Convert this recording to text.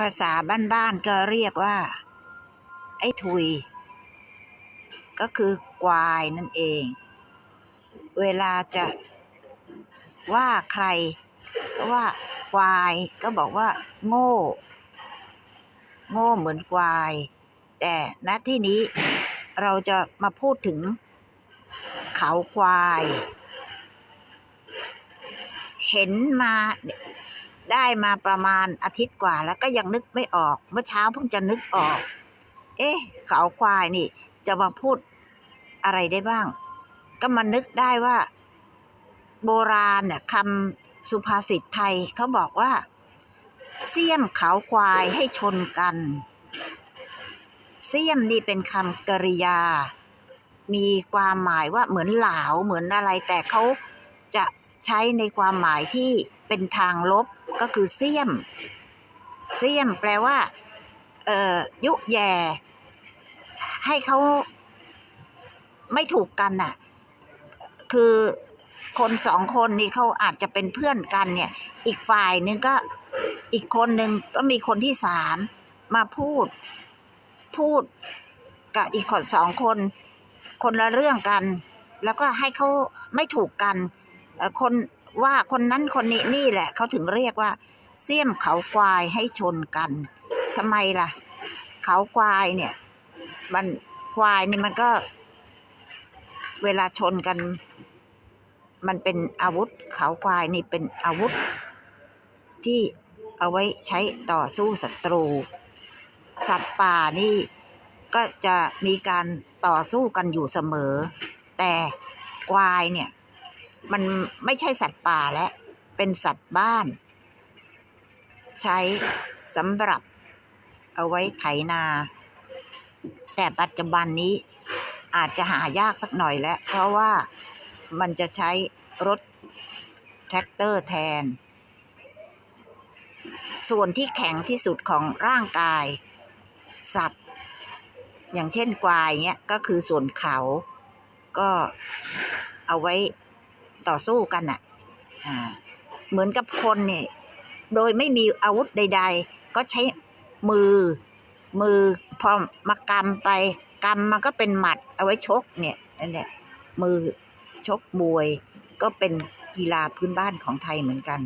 ภาษาบ้านๆก็เรียกว่า ไอ้ทุย ก็คือกวายนั่นเอง เวลาจะว่าใคร ก็ว่าควายก็บอกว่า โง่ โง่เหมือนควาย แต่ณที่นี้เราจะมาพูดถึง เขาควาย เห็นมา ได้มาประมาณอาทิตย์กว่าแล้วก็ยังนึกไม่ออก เมื่อเช้าเพิ่งจะนึกออก เอ๊ะเขาควายนี่ จะมาพูดอะไรได้บ้าง ก็มานึกได้ว่า โบราณเนี่ยคำสุภาษิตไทยเขาบอกว่า เสี้ยมเขาควายให้ชนกัน เสี้ยมนี่เป็นคำกริยา มีความหมายว่าเหมือนเหลาเหมือนอะไร แต่เขาจะใช้ในความหมายที่เป็นทางลบ ก็คือเสี้ยม เสี้ยมแปลว่า เอ่อ ยุแย่ ให้เขาไม่ถูกกันน่ะ คือคนสองคนนี่เขาอาจจะเป็นเพื่อนกันเนี่ย อีกฝ่ายนึงก็อีกคนหนึ่งก็มีคนที่สามมาพูด พูดกับอีกคนสองคน คนละเรื่องกัน แล้วก็ให้เขาไม่ถูกกันคน ว่าคนนั้นคนนี้นี่แหละเขาถึงเรียกว่า เสี้ยมเขาควายให้ชนกันทำไมล่ะ เขาควายเนี่ย มันควายนี่มันก็ เวลาชนกัน มันเป็นอาวุธ เขาควายนี่เป็นอาวุธ ที่เอาไว้ใช้ต่อสู้ศัตรู สัตว์ป่านี่ก็จะมีการต่อสู้กันอยู่เสมอ แต่ควายเนี่ย มันไม่ใช่สัตว์ป่าแล้วเป็นสัตว์บ้าน ใช้สำหรับเอาไว้ไถนา แต่ปัจจุบันนี้อาจจะหายากสักหน่อยแล้ว เพราะว่ามันจะใช้รถแทรกเตอร์แทน ส่วนที่แข็งที่สุดของร่างกาย สัตว์ อย่างเช่นกวายเนี้ยก็คือส่วนเขา ก็เอาไว้ ต่อสู้กันอะเหมือนกับคนเนี่ยโดยไม่มีอาวุธใด ๆ ก็ใช้มือมือพอมากำไปกำมันก็เป็นหมัดเอาไว้ชกเนี่ยนั่นแหละมือชกมวยก็เป็นกีฬาพื้นบ้านของไทยเหมือนกัน